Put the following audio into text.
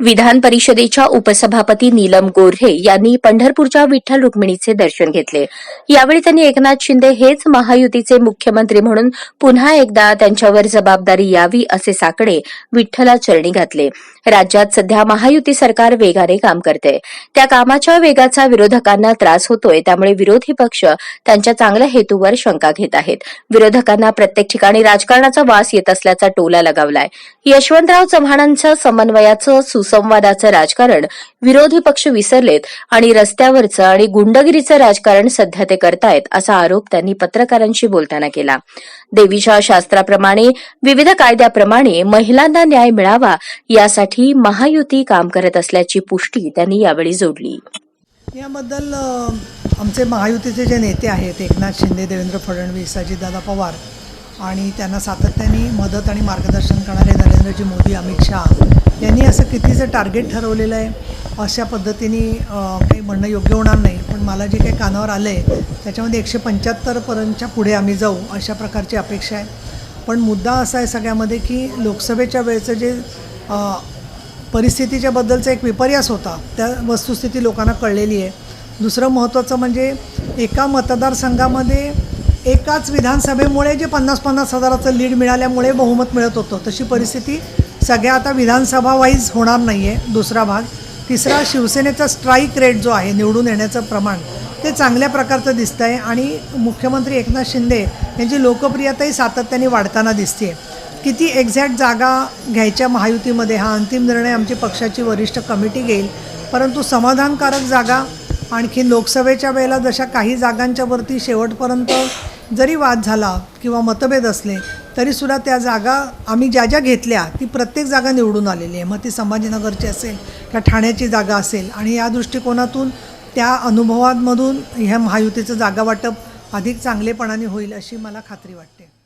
विधान परिषदेच्या उपसभापती नीलम गोऱ्हे यांनी पंढरपूरच्या विठ्ठल रुक्मिणीचे दर्शन घेतले. यावेळी त्यांनी एकनाथ शिंदे हेच महायुतीचे मुख्यमंत्री म्हणून पुन्हा एकदा त्यांच्यावर जबाबदारी यावी असे साकडे विठ्ठलाचरणी घातले. राज्यात सध्या महायुती सरकार वेगाने काम करते. त्या कामाच्या वेगाचा विरोधकांना त्रास होतोय त्यामुळे विरोधी पक्ष त्यांच्या चांगल्या हेतूवर शंका घेत आहेत. विरोधकांना प्रत्येक ठिकाणी राजकारणाचा वास येत असल्याचा टोला लगावलाय. यशवंतराव चव्हाणांच्या समन्वयाचं सुसंवादाचं राजकारण विरोधी पक्ष विसरलेत आणि रस्त्यावरचं आणि गुंडगिरीचं राजकारण सध्या ते करतायत असा आरोप त्यांनी पत्रकारांशी बोलताना केला. देवीच्या शास्त्राप्रमाणे विविध कायद्याप्रमाणे महिलांना न्याय मिळावा यासाठी महायुती काम करत असल्याची पुष्टी त्यांनी यावेळी जोडली. याबद्दल आमचे महायुतीचे जे नेते आहेत एकनाथ शिंदे देवेंद्र फडणवीस अजितदादा पवार आणि त्यांना सातत्याने मदत आणि मार्गदर्शन करणारे नरेंद्रजी मोदी अमित शहा यांनी असं कितीचं टार्गेट ठरवलेलं आहे अशा पद्धतीने काही म्हणणं योग्य होणार नाही. पण मला जे काही कानावर आलं आहे त्याच्यामध्ये एकशे पंच्याहत्तरपर्यंतच्या पुढे आम्ही जाऊ अशा प्रकारची अपेक्षा आहे. पण मुद्दा असा आहे सगळ्यामध्ये की लोकसभेच्या वेळेचं जे परिस्थितीच्याबद्दलचा परिस्थितीच्या बद्दलचा एक विपर्यास होता त्या वस्तुस्थिती लोकांना कळलेली आहे. दुसरं महत्त्वाचं म्हणजे एका मतदारसंघामध्ये एकाच विधानसभेमुळे जे पन्नास पन्नास हजाराचं लीड मिळाल्यामुळे बहुमत मिळत होतं तशी परिस्थिती सगळ्या आता विधानसभा वाईज होणार नाही आहे दुसरा भाग. तिसरा शिवसेनेचा स्ट्राईक रेट जो आहे निवडून येण्याचं प्रमाण ते चांगल्या प्रकारचं दिसतं आहे आणि मुख्यमंत्री एकनाथ शिंदे यांची लोकप्रियताही सातत्याने वाढताना दिसते किती एक्झॅक्ट जागा घ्यायच्या महायुतीमध्ये हा अंतिम निर्णय आमची पक्षाची वरिष्ठ कमिटी घेईल. परंतु समाधानकारक जागा आणखी लोकसभेच्या वेळेला जशा काही जागांच्यावरती शेवटपर्यंत जरी वाद झाला किंवा मतभेद असले तरीसुद्धा त्या जागा आम्ही ज्या ज्या घेतल्या ती प्रत्येक जागा निवडून आलेली आहे. मग ती संभाजीनगरची असेल किंवा ठाण्याची जागा असेल आणि या दृष्टिकोनातून त्या अनुभवांमधून ह्या महायुतीचं जागा वाटप अधिक चांगलेपणाने होईल अशी मला खात्री वाटते.